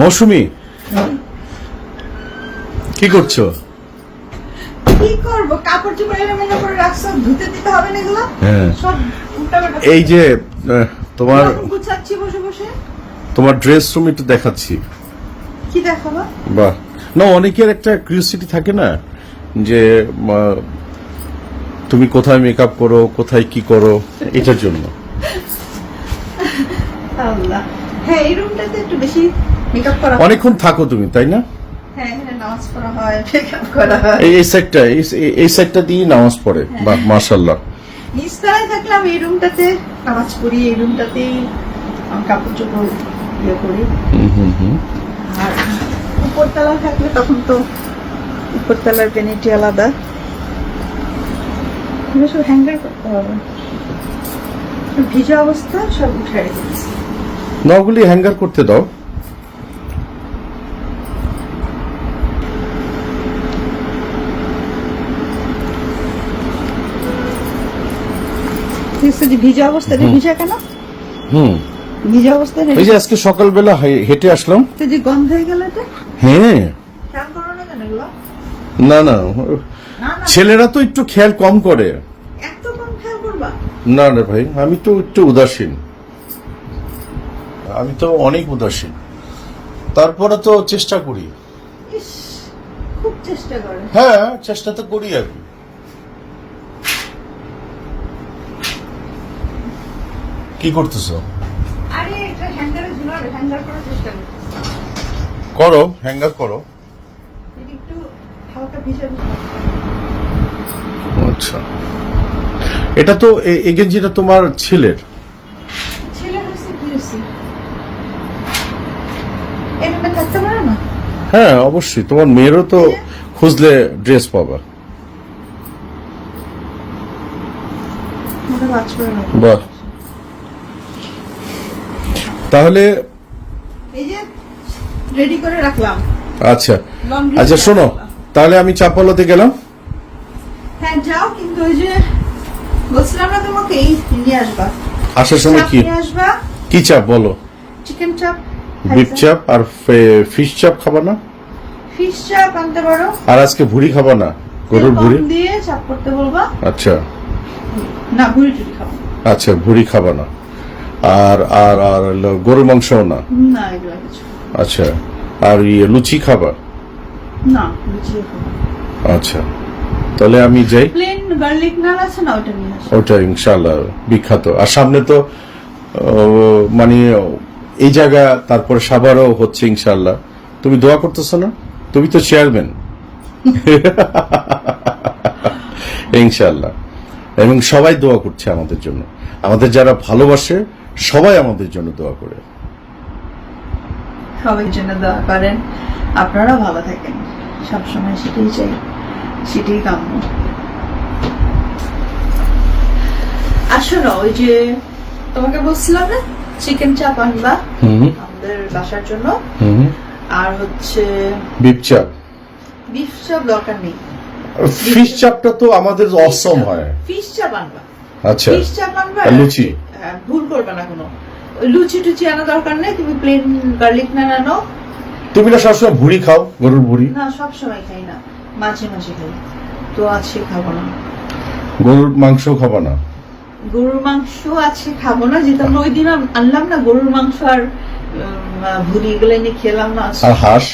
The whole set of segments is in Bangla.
মৌসুমি কি করছ? কি করব? কাপড় চোপড় এলোমেলো করে রাখছো ধুতে দিতে হবে না এগুলো? হ্যাঁ। সব উল্টাপাল্টা এই যে তোমার গুছাচ্ছি বসে বসে। তোমার ড্রেস রুম একটু দেখাচ্ছি। কি দেখাবো? বাহ। না অনেকের একটা কিউরিয়াসিটি থাকে না যে তুমি কোথায় মেকআপ করো কোথায় কি করো এটার জন্য। আল্লাহ। হ্যাঁ এই রুমটাতে একটু বেশি মেকআপ করা অনেকক্ষণ থাকো তুমি তাই না? হ্যাঁ নামাজ পড়া করা হয় এই এই সাইডটা এই- এই সাইডটা দিয়ে নামাজ পড়ে বাহ থাকলাম এই রুমটাতে নামাজ পড়ি এই রুমটাতেই কাপড় চোপড় ইয়ে করি। আর উপরতলায় থাকলে তখন তো উপরতলার ভ্যানিটি আলাদা। এগুলো সব হ্যাঙ্গার ভিজা অবস্থা সব উঠে নগুলি হ্যাঙ্গার করতে দাও। ভিজা ভিজা কেন? হুম। ভিজা এই যে আজকে সকালবেলা হেঁটে আসলাম। যে গন্ধ হয়ে গেল এটা? হ্যাঁ। না না না। না না। ছেলেরা তো একটু খেয়াল কম করে। করবা? না ভাই আমি তো একটু উদাসীন। আমি তো অনেক উদাসীন। তারপরে তো চেষ্টা করি। খুব চেষ্টা করে। হ্যাঁ চেষ্টা তো করি আমি কি করতেছো? করি হ্যাঙ্গার করো। আচ্ছা। এটা তো এই গেঞ্জিটা তোমার ছেলের? হ্যাঁ অবশ্যই। তোমার মেয়েরও তো খুঁজলে ড্রেস পাবা। বাহ। তাহলে এই যে রেডি করে রাখলাম। আচ্ছা। আচ্ছা শোনো তাহলে আমি চাপালোতে গেলাম। হ্যাঁ যাও কিন্তু ওই যে বলছিলাম না তোমাকে নিয়ে আসবা। আসার সময় কি? আসবা। কি চাপ বলো? চিকেন চাপ বিফ চাপ আর ফিশ চাপ খাবা না? ফিশ চাপ আনতে পারো। আর আজকে ভুড়ি খাবা না? গরুর ভুড়ি? দিয়ে চাপ করতে বলবা। আচ্ছা। না ভুড়ি টুড়ি খাব। আচ্ছা ভুড়ি খাবা না। আর আর আর গরুর মাংসও না? না এগুলো আচ্ছা আর ইয়ে লুচি খাবা? না লুচি আচ্ছা তাহলে আমি যাই। প্লেন গার্লিক নান আছে না ওটা নিয়ে আসো। ওটা ইনশাল্লাহ বিখ্যাত। আর সামনে তো মানে এই জায়গা তারপরে সাবারও হচ্ছে ইনশাল্লাহ তুমি দোয়া করতেছো না? তুমি তো চেয়ারম্যান। ইনশাল্লাহ এবং সবাই দোয়া করছে আমাদের জন্য। আমাদের যারা ভালোবাসে সবাই আমাদের জন্য দোয়া করে। সবার জন্য দোয়া করেন। আপনারা ভালো থাকেন। সবসময় সেটাই চাই সেটাই কাম্য। আসো না ওই যে তোমাকে বলছিলাম না চিকেন চাপ আনবা আমাদের বাসার জন্য। হুম আর হচ্ছে বিপ চাপ। বিফ চাপ দরকার নেই। ফিশ চাপটা তো আমাদের অসম হয়। ফিশ চাপ আনবা। আচ্ছা। ফিশ চাপ আনবা। লুচি? হ্যাঁ, ভুল করবে না কোনো। লুচি টুচি আনা দরকার নেই তুমি প্লেন গার্লিক নান আনো তুমি না সবসময় ভুড়ি খাও গরুর ভুড়ি? না সব সময় খাই না মাঝে মাঝে খাই। তো আছে খাব না। গরুর মাংস খাবা না? গরুর মাংস আছে খাব না যেটা আমরা ওই দিন আনলাম না গরুর মাংস আর ভুড়ি এগুলো এনে খেলাম না। আর হাঁস?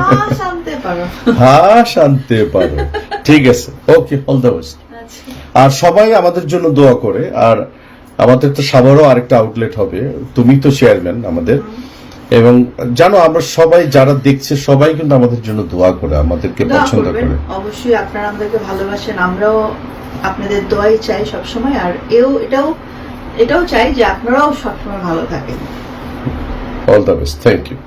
হাঁস আনতে পারো। হাঁস আনতে পারো। ঠিক আছে ওকে অল দ্য বেস্ট আর সবাই আমাদের জন্য দোয়া করে আর আমাদের তো সাভারও আরেকটা আউটলেট হবে। তুমি তো চেয়ারম্যান আমাদের। এবং জানো আমরা সবাই যারা দেখছে সবাই কিন্তু আমাদের জন্য দোয়া করে আমাদেরকে পছন্দ করে। অবশ্যই আপনারা আমাদেরকে ভালোবাসেন। আমরাও আপনাদের দোয়াই চাই সবসময়। আর এও এটাও এটাও চাই যে আপনারাও সবসময় ভালো থাকেন। All the best thank you